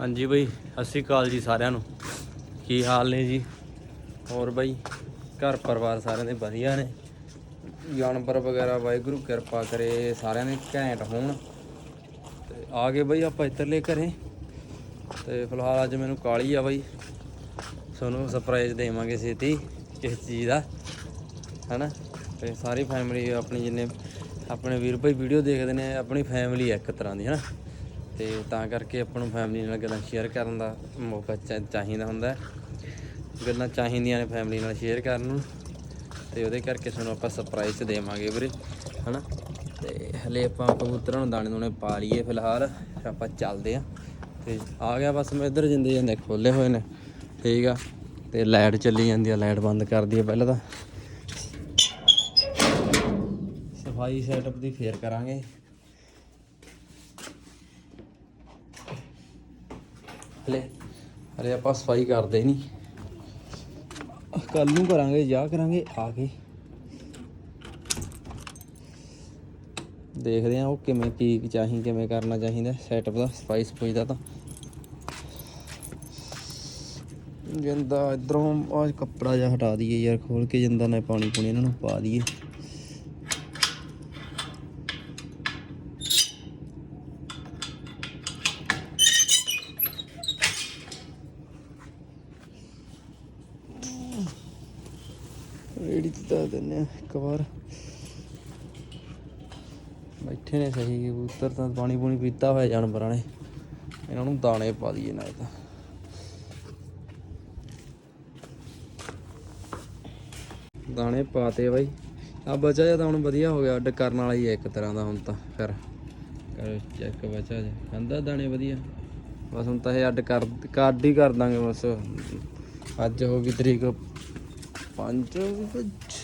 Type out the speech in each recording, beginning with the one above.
ਹਾਂਜੀ ਬਈ, ਸਤਿ ਸ਼੍ਰੀ ਅਕਾਲ ਜੀ ਸਾਰਿਆਂ ਨੂੰ। ਕੀ ਹਾਲ ਨੇ ਜੀ? ਹੋਰ ਬਈ, ਘਰ ਪਰਿਵਾਰ ਸਾਰਿਆਂ ਦੇ ਵਧੀਆ ਨੇ? ਜਾਨਵਰ ਵਗੈਰਾ, ਵਾਹਿਗੁਰੂ ਕਿਰਪਾ ਕਰੇ, ਸਾਰਿਆਂ ਦੇ ਘੈਂਟ ਹੋਣ। ਤੇ ਆ ਗਏ ਬਈ ਆਪਾਂ ਇੱਧਰਲੇ ਘਰੇ। ਤੇ ਫਿਲਹਾਲ ਅੱਜ ਮੈਨੂੰ ਕਾਲੀ ਆ ਬਈ। ਤੁਹਾਨੂੰ ਸਰਪ੍ਰਾਈਜ਼ ਦੇਵਾਂਗੇ ਛੇਤੀ ਕਿਸ ਚੀਜ਼ ਦਾ। ਹਨਾ? ਤੇ ਸਾਰੀ ਫੈਮਿਲੀ ਆਪਣੀ ਜਿੰਨੇ, ਆਪਣੇ ਵੀਰ ਭਾਈ ਵੀਡੀਓ ਦੇਖਦੇ ਨੇ, ਆਪਣੀ ਫੈਮਿਲੀ ਇੱਕ ਤਰ੍ਹਾਂ ਦੀ, ਹਨਾ? ਤੇ ਤਾਂ ਕਰਕੇ ਆਪਾਂ ਨੂੰ ਫੈਮਿਲੀ ਨਾਲ ਗੱਲਾਂ ਸ਼ੇਅਰ ਕਰਨ ਦਾ ਮੌਕਾ ਚਾ- ਚਾਹੀਦਾ ਹੁੰਦਾ ਗੱਲਾਂ ਚਾਹੀਦੀਆਂ ਨੇ ਫੈਮਿਲੀ ਨਾਲ ਸ਼ੇਅਰ ਕਰਨ ਨੂੰ। ਤੇ ਉਹਦੇ ਕਰਕੇ ਸਾਨੂੰ ਆਪਾਂ ਸਰਪ੍ਰਾਈਜ਼ ਦੇਵਾਂਗੇ ਵੀਰੇ, ਹਨਾ? ਤੇ ਹਲੇ ਆਪਾਂ ਕਬੂਤਰਾਂ ਨੂੰ ਦਾਣੇ ਦੂਣੇ ਪਾ ਲਈਏ ਫਿਲਹਾਲ ਫਿਰ ਆਪਾਂ ਚੱਲਦੇ ਆ ਤੇ ਆ ਗਿਆ ਬਸ ਮੈਂ ਇੱਧਰ ਜਿੰਦੇ ਜਾਂਦੇ ਖੋਲੇ ਹੋਏ ਨੇ, ਠੀਕ ਆ? ਤੇ ਲਾਈਟ ਚੱਲੀ ਜਾਂਦੀ ਆ, ਲਾਈਟ ਬੰਦ ਕਰ ਦਈਏ ਪਹਿਲਾਂ ਤਾਂ। ਸਫ਼ਾਈ ਸੈਟਅਪ ਦੀ ਫੇਰ ਕਰਾਂਗੇ। ਹਲੇ ਹਲੇ ਆਪਾਂ ਸਫ਼ਾਈ ਕਰਦੇ ਨਹੀਂ ਕੱਲ ਨੂੰ ਕਰਾਂਗੇ ਜਾਂ ਕਰਾਂਗੇ, ਆ ਕੇ। ਦੇਖਦੇ ਆ ਉਹ ਕਿਵੇਂ, ਕੀ ਚਾਹੀ, ਕਿਵੇਂ ਕਰਨਾ ਚਾਹੀਦਾ ਸੈਟਅਪ ਦਾ, ਸਫ਼ਾਈ ਸਫ਼ਾਈ ਦਾ ਤਾਂ। ਜਿੰਦਾ ਇਧਰੋਂ ਆ ਕੱਪੜਾ ਜਿਹਾ ਹਟਾ ਦਈਏ ਯਾਰ ਖੋਲ ਕੇ ਜਿੰਦਾ ਨਾ ਪਾਣੀ ਪੁਣੀ ਇਹਨਾਂ ਨੂੰ ਪਾ ਦਈਏ। ਆ ਇੱਕ ਵਾਰ। ਬੈਠੇ ਨੇ ਸਹੀ ਕਬੂਤਰ ਤਾਂ ਪਾਣੀ ਪੂਣੀ ਪੀਤਾ ਹੋਇਆ ਜਾਨਵਰਾਂ ਨੇ। ਇਹਨਾਂ ਨੂੰ ਦਾਣੇ ਪਾ ਦਈਏ ਨਾ ਤਾਂ। ਦਾਣੇ ਪਾਤੇ ਬਾਈ। ਆ ਬਚਾ ਜਾਂ ਤਾਂ ਹੁਣ ਵਧੀਆ ਹੋ ਗਿਆ ਅੱਡ ਕਰਨ ਵਾਲਾ ਹੀ ਹੈ ਇੱਕ ਤਰ੍ਹਾਂ ਦਾ ਹੁਣ ਤਾਂ ਫਿਰ। ਕਰ ਚੈੱਕ ਬਚਾ ਜਾ ਖਾਂਦਾ ਦਾਣੇ ਵਧੀਆ। ਬਸ ਹੁਣ ਤਾਂ ਇਹ ਅੱਡ ਕਰ ਕੱਢ ਹੀ ਕਰ ਦਾਂਗੇ ਬਸ। ਅੱਜ ਹੋ ਗਈ ਤਰੀਕ 5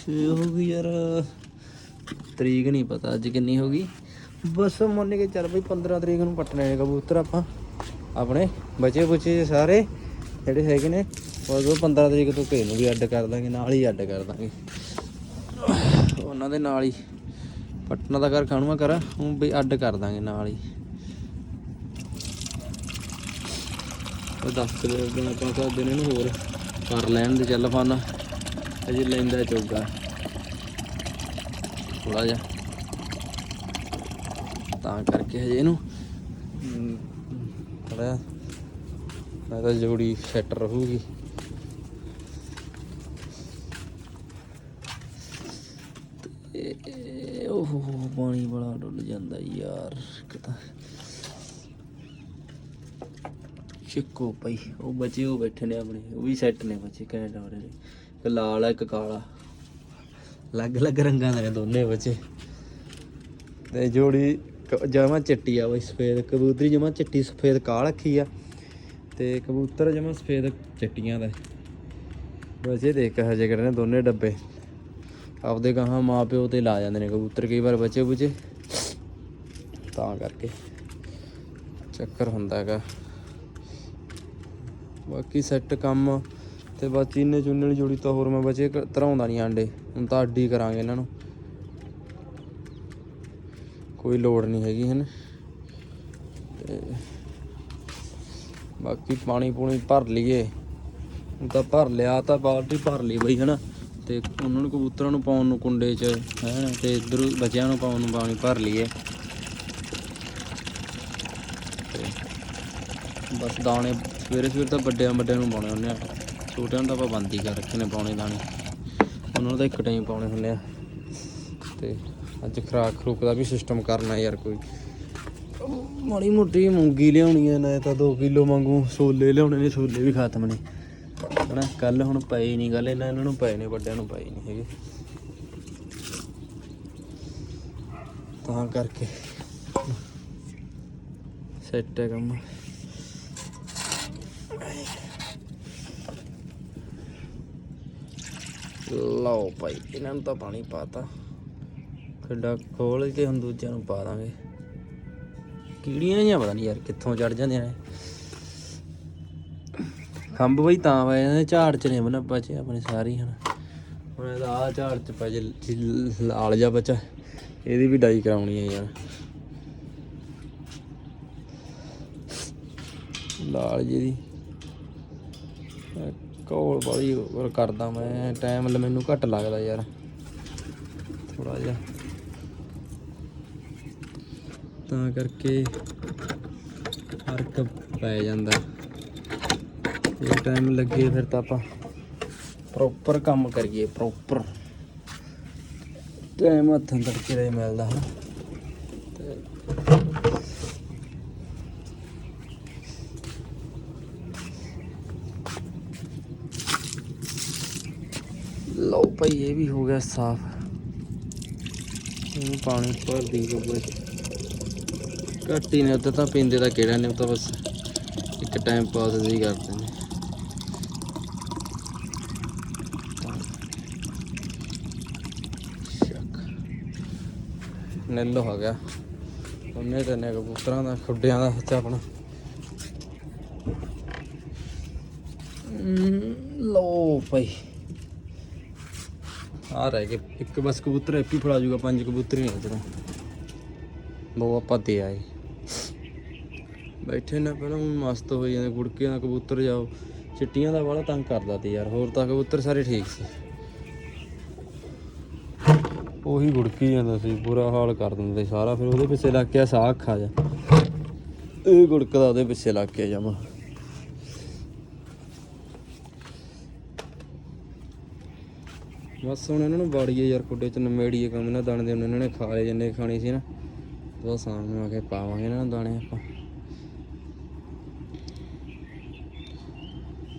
6 ਹੋ ਗਈ ਯਾਰ। ਤਰੀਕ ਨਹੀਂ ਪਤਾ, ਅੱਜ ਕਿੰਨੀ ਹੋ ਗਈ? ਬਸ ਮੰਨ ਕੇ ਚੱਲ ਬਈ 15 ਤਰੀਕ ਨੂੰ ਪੱਟਣੇ ਨੇ ਕਬੂਤਰ ਆਪਾਂ। ਆਪਣੇ ਬਚੇ ਬੁਚੇ ਸਾਰੇ ਜਿਹੜੇ ਹੈਗੇ ਨੇ ਉਹ 15 ਤਰੀਕ ਤੋਂ ਕਿਸੇ ਨੂੰ ਵੀ ਅੱਡ ਕਰ ਦਾਂਗੇ, ਨਾਲ ਹੀ ਅੱਡ ਕਰ ਦਾਂਗੇ। ਉਹਨਾਂ ਦੇ ਨਾਲ ਹੀ। ਪਟਨਾ ਦਾ ਘਰ ਖਾਣੂਆ ਕਰ ਉਹ ਵੀ ਅੱਡ ਕਰ ਦਾਂਗੇ ਨਾਲ ਹੀ। ਉਹ ਦੱਸ ਕੇ ਆਪਾਂ ਕਰਦੇ ਨੇ ਇਹਨੂੰ ਹੋਰ ਕਰ ਲੈਣ ਦੇ ਚੱਲ ਫਨ ਅਜੇ ਲੈਂਦਾ ਚੌਗਾ। ਥੋੜਾ ਜਿਹਾ। ਤਾਂ ਕਰਕੇ ਹਜੇ ਇਹਨੂੰ। ਥੋੜਾ ਮੈਂ ਤਾਂ ਜੋੜੀ ਸੈੱਟ ਰਹੂਗੀ। ਤੇ ਓਹ ਪਾਣੀ ਬੜਾ ਡੁੱਲ ਜਾਂਦਾ ਯਾਰ। ਕਿਤਾ ਚਿੱਕੋ ਪਈ। ਉਹ ਬਚੇ ਉਹ ਬੈਠੇ ਨੇ ਆਪਣੇ। ਉਹ ਵੀ ਸੈੱਟ ਨੇ ਬੱਚੇ ਰਹੇ ਨੇ ਇੱਕ ਲਾਲ ਆ, ਇੱਕ ਕਾਲਾ। ਅਲੱਗ ਅਲੱਗ ਰੰਗਾਂ ਦੇ ਨੇ ਦੋਨੇ ਬੱਚੇ। ਤੇ ਜੋੜੀ ਜਮਾ ਚਿੱਟੀ ਆ ਬਈ, ਸਫੇਦ। ਕਬੂਤਰੀ ਜਮਾ ਚਿੱਟੀ, ਸਫੇਦ ਕਾਲ ਰੱਖੀ ਆ। ਤੇ ਕਬੂਤਰ ਜਮਾ ਸਫੇਦ ਚਿੱਟੀਆਂ ਦਾ ਬੱਚੇ ਦੇਖ ਹਜੇ ਕਰਦੇ ਨੇ ਦੋਨੇ ਡੱਬੇ। ਆਪਦੇ ਗਾਹਾਂ ਮਾਂ ਪਿਓ ਤੇ ਲਾ ਜਾਂਦੇ ਨੇ ਕਬੂਤਰ ਕਈ ਵਾਰ ਬੱਚੇ ਬੁਚੇ। ਤਾਂ ਕਰਕੇ ਚੱਕਰ ਹੁੰਦਾ ਹੈਗਾ। ਬਾਕੀ ਸੈੱਟ ਕੰਮ ਤੇ ਬਸ ਚੀਨੇ ਚੁੰਨੇ ਵਾਲੀ ਜੋੜੀ ਤਾਂ ਹੋਰ ਮੈਂ ਬਚੇ ਧਰਾਉਂਦਾ ਨਹੀਂ ਆਂਡੇ। ਹੁਣ ਤਾਂ ਅੱਡੀ ਕਰਾਂਗੇ ਇਹਨਾਂ ਨੂੰ। ਕੋਈ ਲੋੜ ਨਹੀਂ ਹੈਗੀ ਹਨ। ਤੇ ਬਾਕੀ ਪਾਣੀ ਪੂਣੀ ਭਰ ਲਈਏ। ਹੁਣ ਤਾਂ ਭਰ ਲਿਆ ਤਾਂ ਬਾਲਟੀ ਭਰ ਲਈ ਬਈ ਹਨਾ। ਤੇ ਉਹਨਾਂ ਨੂੰ ਕਬੂਤਰਾਂ ਨੂੰ ਪਾਉਣ ਨੂੰ ਕੁੰਡੇ 'ਚ, ਹੈ, ਤੇ ਇਧਰ ਬੱਚਿਆਂ ਨੂੰ ਪਾਉਣ ਨੂੰ ਪਾਣੀ ਭਰ ਲਈਏ। ਤੇ ਬਸ ਦਾਣੇ ਸਵੇਰੇ ਸਵੇਰੇ ਤਾਂ ਵੱਡਿਆਂ ਵੱਡਿਆਂ ਨੂੰ ਪਾਉਣੇ ਹੁੰਦੇ ਆ। ਛੋਟਿਆਂ ਦਾ ਤਾਂ ਆਪਾਂ ਬੰਦ ਹੀ ਕਰ ਰੱਖੇ ਨੇ ਪਾਉਣੇ ਦਾਣੇ। ਉਹਨਾਂ ਨੂੰ ਤਾਂ ਇੱਕ ਟਾਈਮ ਪਾਉਣੇ ਹੁੰਦੇ ਆ। ਤੇ ਅੱਜ ਖਰਾਕ ਖਰੂਕ ਦਾ ਵੀ ਸਿਸਟਮ ਕਰਨਾ ਯਾਰ ਕੋਈ। ਮਾੜੀ ਮੋਟੀ ਮੂੰਗੀ ਲਿਆਉਣੀ ਹੈ ਨਾ ਤਾਂ 2 ਕਿਲੋ ਮੰਗੂ ਛੋਲੇ ਲਿਆਉਣੇ ਨੇ, ਛੋਲੇ ਵੀ ਖਤਮ ਨੇ। ਹਨਾ ਕੱਲ ਹੁਣ ਪਏ ਨਹੀਂ ਗੱਲ, ਇਹਨਾਂ ਇਹਨਾਂ ਨੂੰ ਪਏ ਨੇ, ਵੱਡਿਆਂ ਨੂੰ ਪਏ ਨਹੀਂ ਹੈਗੇ। ਤਾਂ ਕਰਕੇ। ਸੈੱਟ ਹੈ ਕੰਮ। ਲਓ ਭਾਈ, ਇਹਨਾਂ ਨੂੰ ਤਾਂ ਪਾਣੀ ਪਾਤਾ। ਖੱਡਾ ਖੋਲ ਕੇ ਹੁਣ ਦੂਜਿਆਂ ਨੂੰ ਪਾ ਦਾਂਗੇ। ਕੀੜੀਆਂ ਜਾਂ ਪਤਾ ਨਹੀਂ ਯਾਰ ਕਿੱਥੋਂ ਚੜ ਜਾਂਦੀਆਂ ਨੇ। ਖੰਭ ਬਈ ਤਾਂ ਪਏ ਨੇ ਝਾੜ ਚ ਨੇ ਬਣਾ ਬਚੇ ਆਪਣੇ ਸਾਰੇ ਹੀ ਹਨ ਹੁਣ ਇਹਦਾ ਆ ਝਾੜ ਚ ਪੈ ਜੇ ਲਾਲ ਜਾ ਬੱਚਾ। ਇਹਦੀ ਵੀ ਡਾਈ ਕਰਾਉਣੀ ਹੈ ਯਾਰ। ਲਾਲ ਜੀ ਦੀ ਇਹ ਕੋਲ ਕਰਦਾ ਮੈਂ ਟਾਈਮ ਲ ਮੈਨੂੰ ਘੱਟ ਲੱਗਦਾ ਯਾਰ। ਥੋੜਾ ਜਿਹਾ। ਤਾਂ ਕਰਕੇ ਫ਼ਰਕ ਪੈ ਜਾਂਦਾ। ਜੇ ਟਾਈਮ ਲੱਗੇ ਫਿਰ ਤਾਂ ਆਪਾਂ ਪ੍ਰੋਪਰ ਕੰਮ ਕਰੀਏ ਪ੍ਰੋਪਰ ਟਾਈਮ ਹੱਥਾਂ ਤੜਕੇ ਦਾ ਮਿਲਦਾ ਹੈ। ਤੇ ਲਓ ਭਾਈ, ਇਹ ਵੀ ਹੋ ਗਿਆ ਸਾਫ਼। ਇਹਨੂੰ ਪਾਣੀ ਭਰ ਦੀ ਗੋਬਰ ਘੱਟ ਨੇ, ਉੱਧਰ ਤਾਂ ਪੀਂਦੇ ਤਾਂ ਕਿਹੜਾ ਨੇ, ਉਹ ਤਾਂ ਬਸ ਇੱਕ ਟਾਈਮ ਪਾਸ ਹੀ ਕਰਦੇ ਨੇ। ਸ਼ੱਕ। ਨਿੱਲ ਹੋ ਗਿਆ। ਉਹਨੇ ਤੇ ਨੇ ਕਬੂਤਰਾਂ ਦਾ, ਖੁੱਡਿਆਂ ਦਾ ਹੱਥ ਆਪਣਾ। ਲੋ ਭਾਈ। ਆ ਰਹਿ ਗਏ। ਇੱਕ ਬਸ ਕਬੂਤਰ ਐਪੀ ਫੜਾ ਜੂਗਾ ਪੰਜ ਕਬੂਤਰ ਹੀ ਨੇ ਇਧਰੋਂ ਬਹੁ ਆਪਾਂ ਦੇ ਆਏ। ਬੈਠੇ ਨਾ ਪਹਿਲਾਂ ਮਸਤ ਹੋਈ ਜਾਂਦੇ ਗੁੜਕੇ ਦਾ ਕਬੂਤਰ ਜਾਓ। ਚਿੱਟੀਆਂ ਦਾ ਵਾਲਾ ਤੰਗ ਕਰਦਾ ਤੇ ਯਾਰ, ਹੋਰ ਤਾਂ ਕਬੂਤਰ ਸਾਰੇ ਠੀਕ ਸੀ। ਉਹੀ ਗੁੜਕੀ ਜਾਂਦਾ ਸੀ, ਬੁਰਾ ਹਾਲ ਕਰ ਦਿੰਦੇ ਸਾਰਾ, ਫਿਰ ਉਹਦੇ ਪਿੱਛੇ ਲੱਗ ਗਿਆ ਸਾਹ ਖਾ ਜਾ ਇਹ ਗੁੜਕਦਾ ਉਹਦੇ ਪਿੱਛੇ ਲੱਗ ਗਿਆ ਜਮਾ। ਬਸ ਹੁਣ ਇਹਨਾਂ ਨੂੰ ਵਾੜੀਏ ਯਾਰ ਕੁੱਡੇ ਚ ਨਮੇੜੀਏ ਕੰਮ ਨਾ, ਦਾਣੇ ਦੇ ਇਹਨਾਂ ਨੇ ਖਾ ਲਏ, ਜਿੰਨੇ ਖਾਣੇ ਸੀ ਨਾ। ਉਹ ਸ਼ਾਮ ਨੂੰ ਆ ਕੇ ਪਾਵਾਂਗੇ ਇਹਨਾਂ ਨੂੰ ਦਾਣੇ ਆਪਾਂ।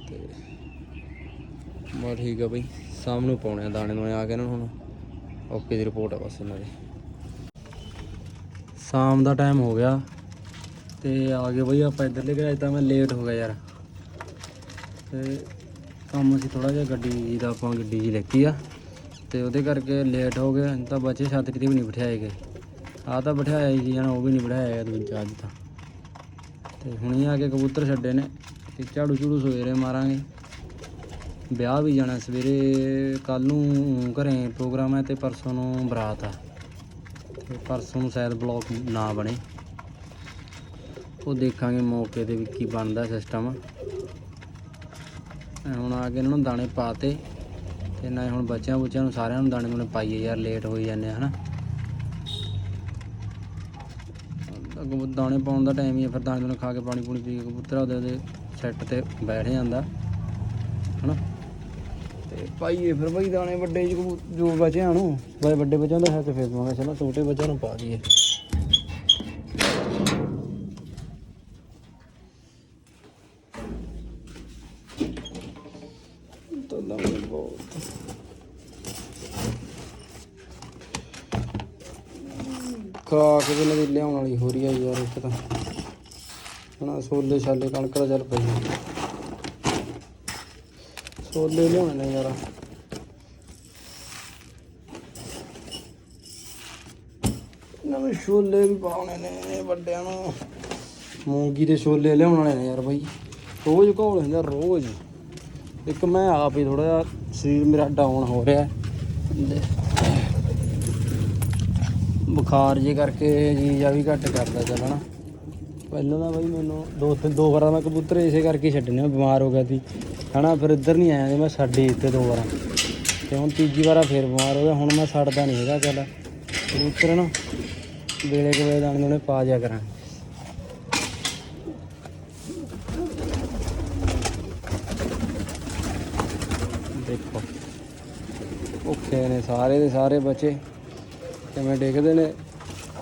ਤੇ ਬਾ ਠੀਕ ਆ ਬਈ, ਸ਼ਾਮ ਨੂੰ ਪਾਉਣੇ ਆ ਦਾਣੇ ਨੂੰ ਆ ਕੇ ਇਹਨਾਂ ਨੂੰ ਹੁਣ। ਓਕੇ ਦੀ ਰਿਪੋਰਟ ਆ ਬਸ ਇਹਨਾਂ ਦੀ। ਸ਼ਾਮ ਦਾ ਟਾਈਮ ਹੋ ਗਿਆ ਤੇ ਆ ਗਏ ਬਈ ਆਪਾਂ ਇੱਧਰਲੇ ਤਾਂ ਮੈਂ ਲੇਟ ਹੋ ਗਿਆ ਯਾਰ। ਤੇ ਕੰਮ ਸੀ ਥੋੜਾ ਜਿਹਾ ਗੱਡੀ ਜੀ ਦਾ ਆਪਾਂ ਗੱਡੀ ਜੀ ਲੈਤੀ ਆ। ਤੇ ਉਹਦੇ ਕਰਕੇ ਲੇਟ ਹੋ ਗਏ ਨਹੀਂ ਤਾਂ ਬੱਚੇ ਛੱਤ ਕਿਤੇ ਵੀ ਨਹੀਂ ਬਿਠਾਏ ਗਏ। ਆ ਤਾਂ ਬਿਠਾਇਆ ਹੀ ਸੀ ਜਣਾ, ਉਹ ਵੀ ਨਹੀਂ ਬਿਠਾਇਆ ਦੂਜਾ ਅੱਜ ਤਾਂ। ਤੇ ਹੁਣੀ ਆ ਕੇ ਕਬੂਤਰ ਛੱਡੇ ਨੇ, ਤੇ ਝਾੜੂ ਝੂੜੂ ਸਵੇਰੇ ਮਾਰਾਂਗੇ। ਵਿਆਹ ਵੀ ਜਾਣਾ ਸਵੇਰੇ ਕੱਲ ਨੂੰ ਘਰੇ ਪ੍ਰੋਗਰਾਮ ਹੈ ਤੇ ਪਰਸੋਂ ਨੂੰ ਬਰਾਤ ਆ। ਤੇ ਪਰਸੋਂ ਨੂੰ ਸ਼ਾਇਦ ਬਲੌਗ ਨਾ ਬਣੇ। ਉਹ ਦੇਖਾਂਗੇ ਮੌਕੇ ਤੇ ਵੀ ਕੀ ਬਣਦਾ ਸਿਸਟਮ ਹੁਣ ਆ ਕੇ ਇਹਨਾਂ ਨੂੰ ਦਾਣੇ ਪਾਤੇ ਤੇ ਨਾ ਹੁਣ ਬੱਚਿਆਂ ਬੁੱਚਿਆਂ ਨੂੰ ਸਾਰਿਆਂ ਨੂੰ ਦਾਣੇ ਦੂਣੇ ਪਾਈਏ ਯਾਰ ਲੇਟ ਹੋਈ ਜਾਂਦੇ ਆ, ਹਨਾ। ਅੱਗੋਂ ਦਾਣੇ ਪਾਉਣ ਦਾ ਟਾਈਮ ਹੀ ਆ, ਫਿਰ ਦਾਣੇ ਦੂਣੇ ਖਾ ਕੇ ਪਾਣੀ ਪੂਣੀ ਪੀ ਕੇ ਕਬੂਤਰ ਉਹਦੇ ਉਹਦੇ ਸੈੱਟ ਤੇ ਬੈਠ ਜਾਂਦਾ, ਹਨਾ। ਤੇ ਪਾਈਏ ਫਿਰ ਬਈ ਦਾਣੇ ਵੱਡੇ ਜੋ ਬੱਚਿਆਂ ਨੂੰ ਵੱਡੇ ਬੱਚਿਆਂ ਦਾ ਹੈ ਤੇ ਫਿਰ ਦਵਾਂਗੇ ਚਲੋ ਛੋਟੇ ਬੱਚਿਆਂ ਨੂੰ ਪਾ ਦਈਏ। ਛੋਲੇ ਸੋਲੇ ਛਾਲੇ, ਕਣਕ ਦਾ ਚੱਲ ਪਈ। ਛੋਲੇ ਲਿਆਉਣੇ ਨੇ ਯਾਰ। ਨਵੇਂ ਛੋਲੇ ਵੀ ਪਾਉਣੇ ਨੇ ਵੱਡਿਆਂ ਨੂੰ। ਮੂੰਗੀ ਦੇ ਛੋਲੇ ਲਿਆਉਣ ਨੇ ਯਾਰ ਬਾਈ। ਰੋਜ਼ ਘੋਲ ਹੁੰਦਾ ਰੋਜ਼। ਇੱਕ ਮੈਂ ਆਪ ਹੀ ਥੋੜਾ ਜਿਹਾ ਸਰੀਰ ਮੇਰਾ ਡਾਊਨ ਹੋ ਰਿਹਾ। ਬੁਖਾਰ ਜੇ ਕਰਕੇ ਜੀ ਜਾਂ ਵੀ ਘੱਟ ਕਰਦਾ ਚੱਲਣਾ ਪਹਿਲਾਂ ਤਾਂ ਬਾਈ ਮੈਨੂੰ ਦੋ ਤਿੰਨ ਦੋ ਵਾਰਾਂ ਮੈਂ ਕਬੂਤਰ ਇਸੇ ਕਰਕੇ ਛੱਡਣੇ ਬਿਮਾਰ ਹੋ ਗਿਆ ਸੀ। ਹਨਾ, ਫਿਰ ਇੱਧਰ ਨਹੀਂ ਆਇਆ ਤੇ ਮੈਂ ਛੱਡ ਹੀ ਦੋ ਵਾਰਾਂ। ਤੇ ਹੁਣ ਤੀਜੀ ਵਾਰਾ ਫਿਰ ਬਿਮਾਰ ਹੋ ਗਿਆ, ਹੁਣ ਮੈਂ ਛੱਡਦਾ ਨਹੀਂ ਹੈਗਾ ਚੱਲ। ਕਬੂਤਰ ਨਾ ਵੇਲੇ ਕੇ ਵੇਲੇ ਦਾਣੇ ਉਹਨੇ ਪਾ ਜਾ ਕਰਾਂ ਦੇਖੋ, ਭੁੱਖੇ ਨੇ ਸਾਰੇ ਦੇ ਸਾਰੇ ਬੱਚੇ, ਕਿਵੇਂ ਡਿੱਗਦੇ ਨੇ।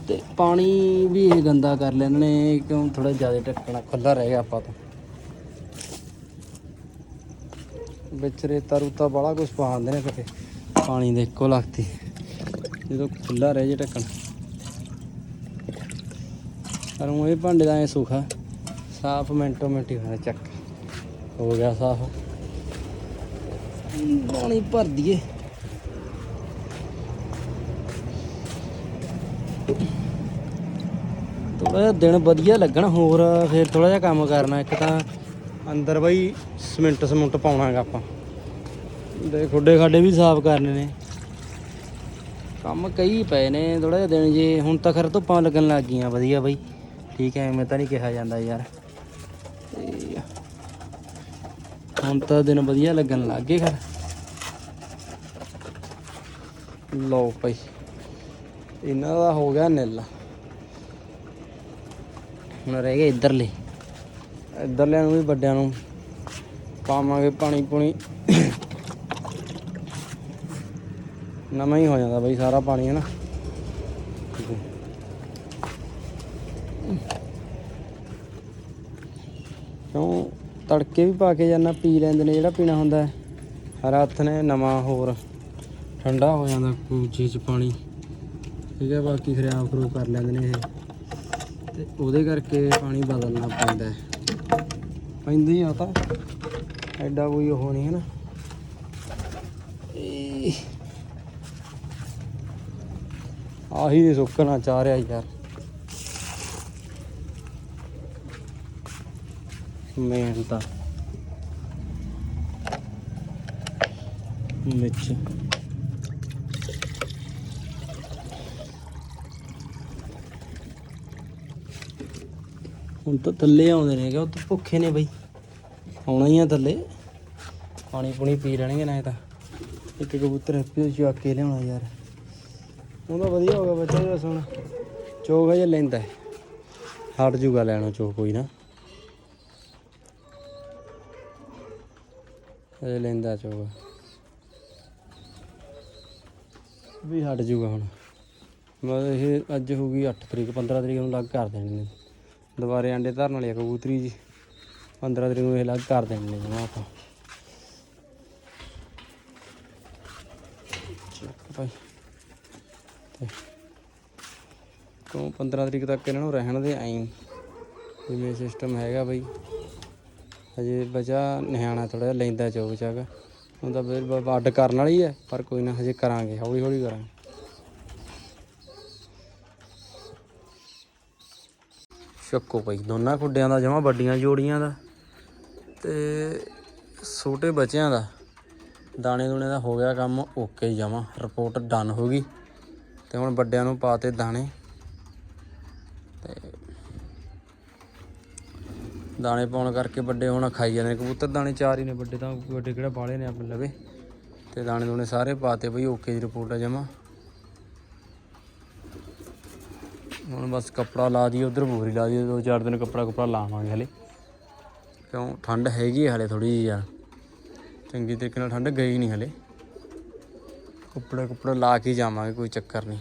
ਤੇ ਪਾਣੀ ਵੀ ਇਹ ਗੰਦਾ ਕਰ ਲੈਂਦੇ ਨੇ ਕਿਉਂ ਥੋੜਾ ਜ਼ਿਆਦਾ ਢੱਕਣਾ ਖੁੱਲਾ ਰਹਿ ਗਿਆ ਆਪਾਂ ਤੋਂ। ਵਿੱਚ ਰੇਤਾ ਰੂਤਾ ਬੜਾ ਕੁਝ ਪਾ ਦਿੰਦੇ ਨੇ ਕਿਤੇ ਪਾਣੀ ਦੇ ਇੱਕੋ ਲਖਤੀ ਜਦੋਂ ਖੁੱਲਾ ਰਹਿ ਜੇ ਢੱਕਣ। ਪਰ ਊਂ ਇਹ ਭਾਂਡੇ ਦਾ ਐ ਸੁਖਾ ਸਾਫ਼ ਮਿੰਟੋ ਮਿੰਟ ਹੀ ਹੋਣਾ ਚੱਕ। ਹੋ ਗਿਆ ਸਾਫ਼। ਪਾਣੀ ਭਰ ਦਈਏ। ਥੋੜਾ ਦਿਨ ਵਧੀਆ ਲੱਗਣ ਹੋਰ, ਫਿਰ ਥੋੜਾ ਜਿਹਾ ਕੰਮ ਕਰਨਾ, ਇੱਕ ਤਾਂ ਅੰਦਰ ਬਈ ਸਿਮੈਂਟ ਸਮੁੰਟ ਪਾਉਣਾਗਾ ਆਪਾਂ। ਦੇ ਖੁੱਡੇ ਖਾਡੇ ਵੀ ਸਾਫ਼ ਕਰਨੇ ਨੇ। ਕੰਮ ਕਈ ਪਏ ਨੇ ਥੋੜਾ ਜਿਹਾ ਦਿਨ ਜੇ, ਹੁਣ ਤਾਂ ਖਰ ਧੁੱਪਾਂ ਲੱਗਣ ਲੱਗ ਗਈਆਂ, ਵਧੀਆ ਬਈ। ਠੀਕ ਹੈ ਐਵੇਂ ਤਾਂ ਨਹੀਂ ਕਿਹਾ ਜਾਂਦਾ ਯਾਰ। ਹੁਣ ਤਾਂ ਦਿਨ ਵਧੀਆ ਲੱਗਣ ਲੱਗ ਗਏ ਖਰ। ਲਓ ਭਾਈ ਇਹਨਾਂ ਦਾ ਹੋ ਗਿਆ ਨਿੱਲ। ਹੁਣ ਰਹਿ ਗਏ ਇੱਧਰਲੇ। ਇੱਧਰਲਿਆਂ ਨੂੰ ਵੀ, ਵੱਡਿਆਂ ਨੂੰ। ਪਾਵਾਂਗੇ ਪਾਣੀ ਪੁਣੀ। ਨਵਾਂ ਹੀ ਹੋ ਜਾਂਦਾ ਬਈ, ਸਾਰਾ ਪਾਣੀ ਹੈ ਨਾ ਕਿਉਂ? ਤੜਕੇ ਵੀ ਪਾ ਕੇ ਜਾਂਦਾ, ਪੀ ਲੈਂਦੇ ਨੇ, ਜਿਹੜਾ ਪੀਣਾ ਹੁੰਦਾ। ਹੈ ਰਾਤ ਨੇ, ਨਵਾਂ ਹੋਰ। ਠੰਡਾ ਹੋ ਜਾਂਦਾ ਕੂਚੀ ਚ ਪਾਣੀ। ਠੀਕ ਹੈ, ਬਾਕੀ ਖਰਾਬ ਖਰੂਬ ਕਰ ਲੈਂਦੇ ਨੇ ਇਹ। ਤੇ ਉਹਦੇ ਕਰਕੇ ਪਾਣੀ ਬਦਲਣਾ ਪੈਂਦਾ ਹੈ। ਪੈਂਦਾ ਹੀ ਆ ਤਾਂ। ਐਡਾ ਕੋਈ ਉਹ ਨਹੀਂ ਹੈ ਨਾ। ਆਹੀ ਦੇ ਸੁੱਕਣਾ ਚਾਹ ਰਿਹਾ ਯਾਰ। ਮੇਨ ਤਾਂ। ਮਿਰਚ ਹੁਣ ਤਾਂ ਥੱਲੇ ਆਉਂਦੇ ਨੇ ਕਿ ਉਹ ਤਾਂ ਭੁੱਖੇ ਨੇ ਬਈ। ਆਉਣਾ ਹੀ ਆ ਥੱਲੇ। ਪਾਣੀ ਪੂਣੀ ਪੀ ਲੈਣਗੇ ਨਾ ਇਹ ਤਾਂ। ਇੱਕ ਕਬੂਤਰ ਹੈਪੀ ਨੂੰ ਚੁੱਕ ਕੇ ਲਿਆਉਣਾ ਯਾਰ। ਉਹਦਾ ਵਧੀਆ ਹੋ ਗਿਆ ਬੱਚਾ ਜਿਹੜਾ ਸੁਣ ਚੋਗ ਹਜੇ ਲੈਂਦਾ ਹੈ। ਹਟ ਜੂਗਾ ਲੈਣਾ ਚੋਗ ਕੋਈ ਨਾ। ਇਹ ਲੈਂਦਾ ਚੋਗ। ਵੀ ਹਟ ਜੂਗਾ ਹੁਣ। ਬਸ ਇਹ ਅੱਜ ਹੋ ਗਈ 8 ਤਰੀਕ 15 ਤਰੀਕ ਨੂੰ ਲੱਗ ਕਰ ਦੇਣੇ ਨੇ। ਦੁਬਾਰੇ ਆਂਡੇ ਧਰਨ ਵਾਲੀ ਆ ਕਬੂਤਰੀ ਜੀ। 15 ਤਰੀਕ ਨੂੰ ਇਹ ਅਲੱਗ ਕਰ ਦੇਣੇ ਨੇ ਆਪਾਂ ਚੱਕ ਭਾਈ। ਤੋਂ 15 ਤਰੀਕ ਤੱਕ ਇਹਨਾਂ ਨੂੰ ਰਹਿਣ ਦੇ ਆਈ? ਜਿਵੇਂ ਸਿਸਟਮ ਹੈਗਾ ਬਈ। ਹਜੇ ਬਚਾ ਨਿਆਣਾ ਥੋੜਾ ਜਿਹਾ, ਲੈਂਦਾ ਚੋਕ ਚਾਕ ਹੁਣ ਤਾਂ ਫਿਰ ਅੱਡ ਕਰਨ ਵਾਲੀ ਹੈ ਪਰ ਕੋਈ ਨਾ ਹਜੇ ਕਰਾਂਗੇ ਹੌਲੀ ਹੌਲੀ ਕਰਾਂਗੇ। ਸ਼ੱਕੋ ਭਾਈ, ਦੋਨਾਂ ਖੁੱਡਿਆਂ ਦਾ ਜਮਾ ਵੱਡੀਆਂ ਜੋੜੀਆਂ ਦਾ ਤੇ ਛੋਟੇ ਬੱਚਿਆਂ ਦਾ। ਦਾਣੇ ਦੂਣੇ ਦਾ ਹੋ ਗਿਆ ਕੰਮ ਓਕੇ ਜਮਾ ਰਿਪੋਰਟ ਡਨ ਹੋ ਗਈ। ਤੇ ਹੁਣ ਵੱਡਿਆਂ ਨੂੰ ਪਾਤੇ ਦਾਣੇ। ਤੇ ਦਾਣੇ ਪਾਉਣ ਕਰਕੇ ਵੱਡੇ ਹੁਣ ਖਾਈ ਜਾਂਦੇ ਨੇ। ਕਬੂਤਰ ਦਾਣੇ ਚਾਰ ਹੀ ਨੇ ਵੱਡੇ ਤਾਂ ਵੱਡੇ ਕਿਹੜਾ ਬਾਲੇ ਨੇ ਆਪਣੇ ਲਵੇ। ਤੇ ਦਾਣੇ ਦੂਣੇ ਸਾਰੇ ਪਾਤੇ, ਬਈ ਓਕੇ ਦੀ ਰਿਪੋਰਟ ਆ ਜਮਾ। ਹੁਣ ਬਸ ਕੱਪੜਾ ਲਾ ਦਈਏ, ਉਧਰ ਬੋਰੀ ਲਾ ਦਈਏ, ਦੋ ਚਾਰ ਦਿਨ ਕੱਪੜਾ ਕੁਪੜਾ ਲਾਵਾਂਗੇ ਹਲੇ। ਕਿਉਂ, ਠੰਡ ਹੈਗੀ ਹੈ ਹਲੇ ਥੋੜੀ ਜਿਹੀ ਯਾਰ ਚੰਗੀ ਤਰੀਕੇ ਨਾਲ ਠੰਡ ਗਈ ਨਹੀਂ ਹਲੇ। ਕੱਪੜੇ ਕੁਪੜੇ ਲਾ ਕੇ ਜਾਵਾਂਗੇ, ਕੋਈ ਚੱਕਰ ਨਹੀਂ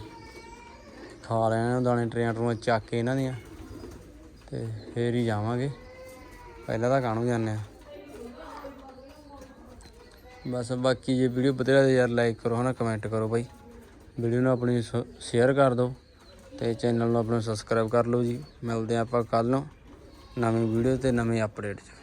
ਖਾ ਲੈਣਾ ਦਾਣੇ ਟਰੇਆਂ ਟਰੂਆਂ ਚੱਕ ਕੇ ਇਹਨਾਂ ਦੀਆਂ। ਤੇ ਫੇਰ ਹੀ ਜਾਵਾਂਗੇ। ਪਹਿਲਾਂ ਤਾਂ ਕਾਹਨੂੰ ਜਾਂਦੇ ਆ। ਬਸ ਬਾਕੀ ਜੇ ਵੀਡੀਓ ਵਧੀਆ ਯਾਰ ਲਾਈਕ ਕਰੋ ਹਨਾ ਕਮੈਂਟ ਕਰੋ ਬਾਈ। ਵੀਡੀਓ ਨੂੰ ਆਪਣੀ ਸ਼ੇਅਰ ਕਰ ਦਿਓ। ਤੇ ਚੈਨਲ ਨੂੰ ਆਪਣਾ ਸਬਸਕ੍ਰਾਈਬ ਕਰ ਲਓ ਜੀ। ਮਿਲਦੇ ਹਾਂ ਆਪਾਂ ਕੱਲ ਨੂੰ। ਨਵੀਂ ਵੀਡੀਓ ਤੇ ਨਵੇਂ ਅਪਡੇਟ 'ਚ।